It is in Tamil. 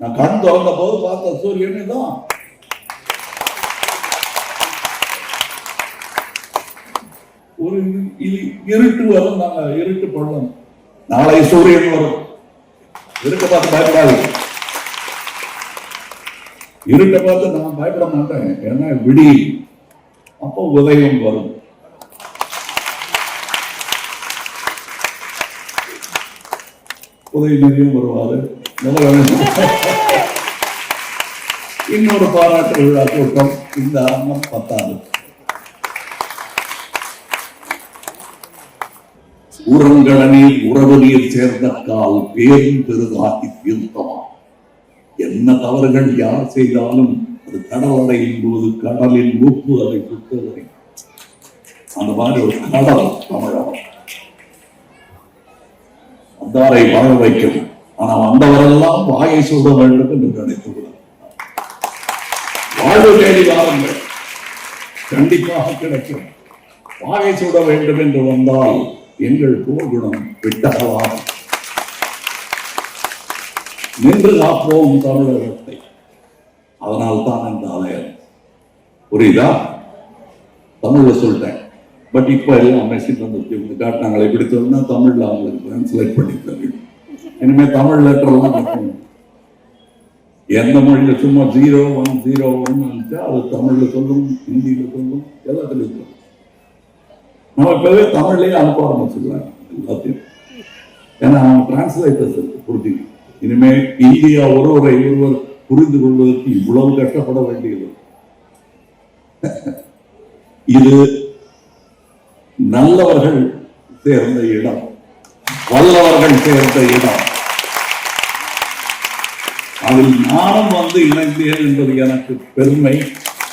நான் கண் திறந்த போது பார்த்த சூரியன் தான் ஒரு இருட்டு வரும் நாங்க இருட்டு பள்ளம். நாளை சூரியன் வரும். இருட்ட பார்த்து பயப்படாது. இருட்டை பார்த்து நான் பயப்பட மாட்டேன். ஏன்னா விடி அப்போ உதயம் வரும். உதயநிதியும் வருவாரு. இன்னொரு பாராட்டு விழா கூட்டம் இந்த அரங்கம் பத்தாது. உரங்கடனில் உறவு நீர் சேர்ந்த கால் பேரும் பெருதாகி தீர்த்தமா? என்ன தவறுகள் யார் செய்தாலும் அது கடல் அடையும் போது கடலில் உப்பு அதை சுட்டுவதை அந்த மாதிரி ஒரு கடல் தமிழகம் வந்தாரை வாழ வைக்கும். ஆனா வந்தவரெல்லாம் வாயை சூட வேண்டும் என்று நினைத்து வாழ்வு தேடி வாருங்கள். கண்டிப்பாக கிடைக்கும். வாயை சூட வேண்டும் என்று வந்தால் எங்கள் போர்குணம் விட்டகலாம் நின்று காப்போம் தமிழகத்தை அதனால் தான் இந்த ஆலயம். புரியுதா? தமிழ்ல சொல்லிட்டேன். பட் இப்ப எல்லாம் மெசேஜ் வந்து காட்டினாங்களே இப்படி சொன்னா தமிழ்ல அவங்களுக்கு டிரான்ஸ்லேட் பண்ணி தரணும் இனிமே தமிழ் லெட்டர் எல்லாம் எந்த மொழியில சும்மா ஜீரோ ஒன் ஜீரோ ஒன் வந்துச்சா அது தமிழ்ல சொல்லும் ஹிந்தியில சொல்லும் எல்லாத்துலயும் சொல்லும். நம்ம இப்பவே தமிழ்லயே அனுப்ப ஆரம்பிச்சுக்கலாம் எல்லாத்தையும். ஏன்னா அவங்க டிரான்ஸ்லேட்டர்ஸ் இருக்கு இனிமே இந்தியா ஒருவரை ஒருவர் புரிந்து கொள்வதற்கு இவ்வளவு கஷ்டப்பட வேண்டியது. இது நல்லவர்கள் சேர்ந்த இடம் வல்லவர்கள் சேர்ந்த இடம். அதில் நானும் வந்து இணைந்தேன் என்பது எனக்கு பெருமை.